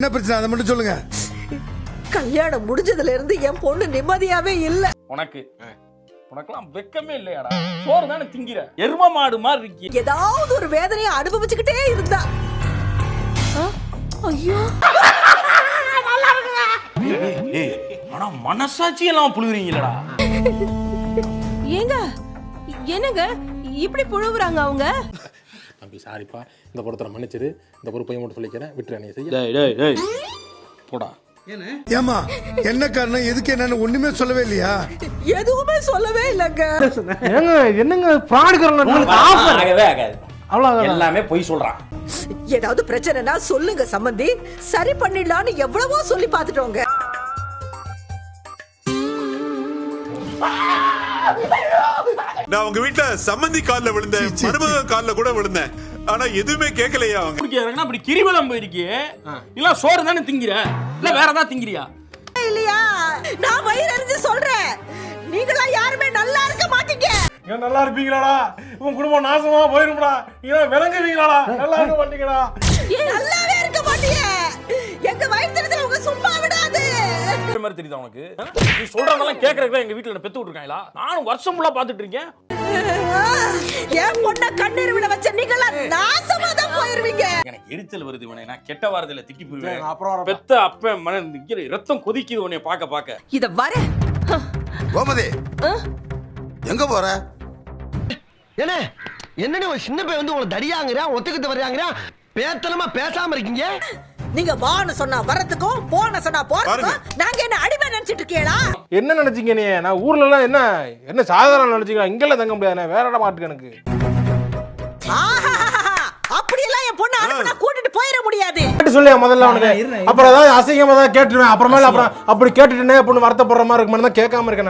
என்ன பிரச்சனை? அதை மட்டும் சொல்லுங்க. கல்யாணம் முடிஞ்சதுல இருந்து என் பொண்ணு நிம்மதியாவே இல்ல. உனக்கு. உனக்கெல்லாம் வெக்கமே இல்லையாடா? சோறு தானே திங்கிற? எரும மாடு மாதிரி இருக்கி ஏதாவது ஒரு வேதனையை அனுபவிச்சுக்கிட்டே இருந்தா. ஆ? ஐயோ. ஏய் ஆனா மனசாட்சி எல்லாம் புழுகுறீங்களடா. ஏங்க என்னங்க? இப்படி புழுவுறாங்க அவங்க? தம்பி சாரிப்பா இந்த பொறுத்தரை மன்னிச்சிரு. இந்த பொறுப்பையும் மட்டும் சொல்லிக்கிறேன். விட்டுரு நீ செய்ய டேய் டேய் டேய். போடா. ஏமா என்ன காரணம்? எதுக்கு என்னன்னு ஒண்ணுமே சொல்லவே இல்லையா? எதுவுமே சொல்லவே இல்லைங்க. ஏங்க என்னங்க? ஆகவே ஆகாது. அவ்வளவு எல்லாமே பொய் சொல்றான். ஏதாவது பிரச்சனைனா சொல்லுங்க சம்பந்தி. சரி பண்ணிடலாம்னு எவ்வளவோ சொல்லி பார்த்துட்டோங்க. நான் உங்க வீட்ல சம்மந்தி கால்ல விழுந்தேன் மருமக கால்ல கூட விழுந்தேன். ஆனா எதுவுமே கேட்கலையா அவங்க? குடிக்கிறதுனா அப்படி கிரிவலம் போயிருக்கியே. இல்ல சோறு தானே திங்கிற? இல்ல வேற ஏதாவது திங்கிறியா? இல்லையா? நான் வயிறு அறிஞ்சு சொல்றேன். நீங்களா யாருமே நல்லா இருக்க மாட்டீங்க. ஏன் நல்லா இருப்பீங்களாடா? உன் குடும்பம் நாசமா போயிரும்டா. ஏன் விளங்குவீங்களாடா? நல்லா இருக்க மாட்டீங்களா நல்லாவே தெரியுதா உனக்கு? நீ சொல்றதெல்லாம் கேக்குறதுக்கு எங்க வீட்டுல பெத்து விட்டுருக்காங்களா? நானும் வருஷம் ஃபுல்லா பாத்துட்டு இருக்கேன். என் பொண்ண கண்ணீர் விட வச்ச நீங்களா நாசமா தான் போயிருவீங்க. எனக்கு எரிச்சல் வருது இவனை. நான் கெட்ட வாரத்துல திட்டி போயிருவேன் பெத்த அப்ப மன நிக்கிற ரத்தம் கொதிக்குது உன்னை பார்க்க பார்க்க. இத வர. கோமதி எங்க போற? என்ன? என்னன்னு ஒரு சின்ன பையன் வந்து உங்களை தடியாங்கிறான் ஒத்துக்கிட்டு வர்றாங்கிறான்? பேத்தனமா பேசாம இருக்கீங்க? நீங்க வான்னு சொன்னா வரதுக்கும் போன சொன்னா போறதுக்கும். நாங்க என்ன அடிமை நினைச்சிட்டு இருக்கீங்களா? என்ன நினைச்சீங்க நீ? நான் ஊர்ல எல்லாம் என்ன என்ன சாதாரண நினைச்சீங்க? இங்கெல்லாம் தங்க முடியாது. வேற இடம் மாட்டுக்கு எனக்கு. ஆஹாஹாஹா. அப்படியெல்லாம் என் பொண்ணு அனுப்புனா கூட்டிட்டு போயிட முடியாது. கேட்டு சொல்லியா முதல்ல அவனுக்கு? அப்புறம் ஏதாவது அசிங்கமா தான் கேட்டுருவேன். அப்புறமேல அப்புறம் அப்படி கேட்டுட்டேனே அப்படின்னு வருத்தப்படுற மாதிரி இருக்கு தான் கேட்காம இருக்கேன் நான்.